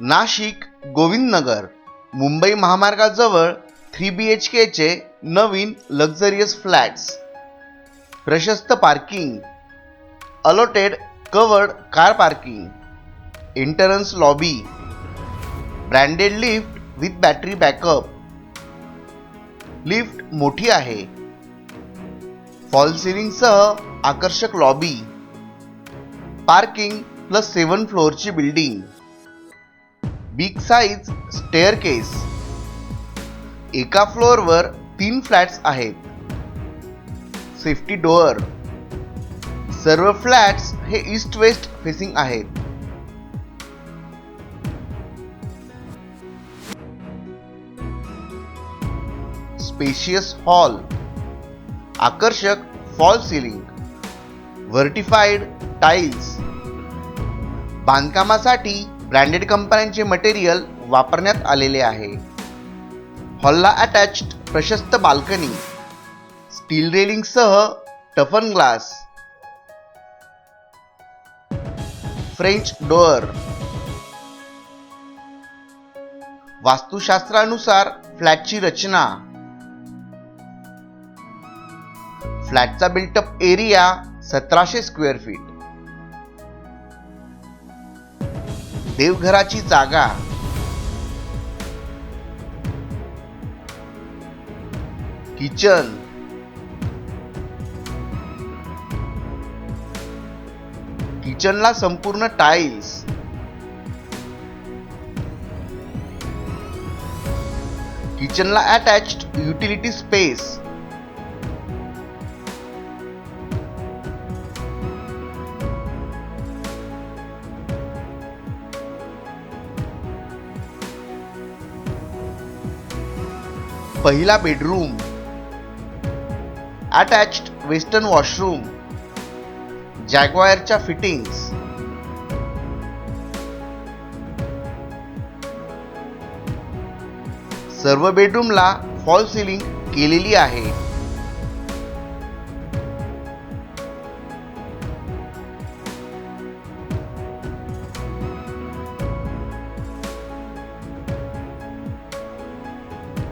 नाशिक गोविंदनगर मुंबई महामार्गाजवळ three B H केचे नवीन luxurious flats प्रशस्त parking allotted covered car parking entrance lobby branded lift with battery backup lift मोठी आहे. Fall सिलिंगसह आकर्षक लॉबी पार्किंग प्लस सेवन फ्लोअरची building big size staircase एका फ्लोअरवर तीन फ्लॅट्स आहेत. Safety door. सर्व फ्लॅट्स हे ईस्ट वेस्ट फेसिंग आहेत. Spacious hall. आकर्षक फॉल सिलिंग. Vitrified tiles. बांधकामासाठी ब्रँडेड कंपन्यांचे मटेरियल वापरण्यात आलेले आहे. हॉलला अटॅच्ड प्रशस्त बाल्कनी स्टील रेलिंगसह टफन ग्लास फ्रेंच डोअर वास्तुशास्त्रानुसार फ्लॅटची रचना फ्लॅटचा बिल्टअप एरिया सतराशे स्क्वेअर फीट देवघराची जागा. किचन. किचनला संपूर्ण टाइल्स. किचनला अटॅच्ड युटिलिटी स्पेस. पहिला बेडरूम. अटॅच्ड वेस्टर्न वॉशरूम जॅग्वायरच्या फिटिंग्स सर्व बेडरूमला फॉल सिलिंग केलेली आहे.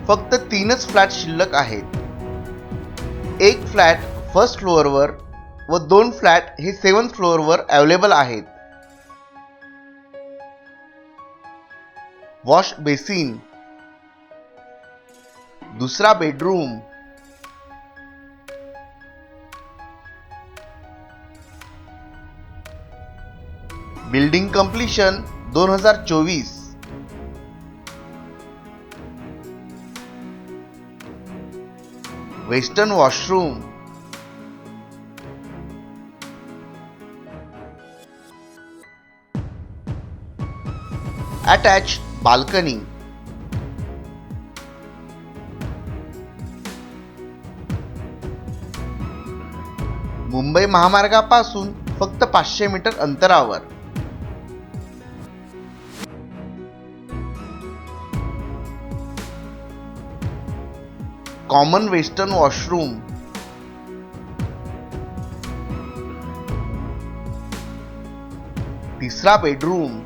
फक्त तीनच फ्लॅट शिल्लक आहेत. एक फ्लॅट फर्स्ट फ्लोअरवर व दोन फ्लॅट हे सेवन्थ फ्लोअरवर अवेलेबल आहेत. वॉश बेसिन दुसरा बेडरूम बिल्डिंग कम्प्लिशन दोन हजार चोवीस. Western washroom. Attach balcony Mumbai महामार्गापासून फक्त पाचशे मीटर अंतरावर. Common western washroom. तिसरा बेडरूम.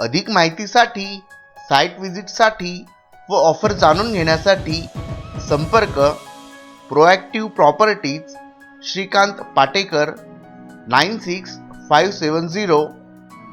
अधिक माहितीसाठी साईट व्हिजिटसाठी व ऑफर जाणून घेण्यासाठी संपर्क proactive properties Shrikant Patekar nine six five seven zero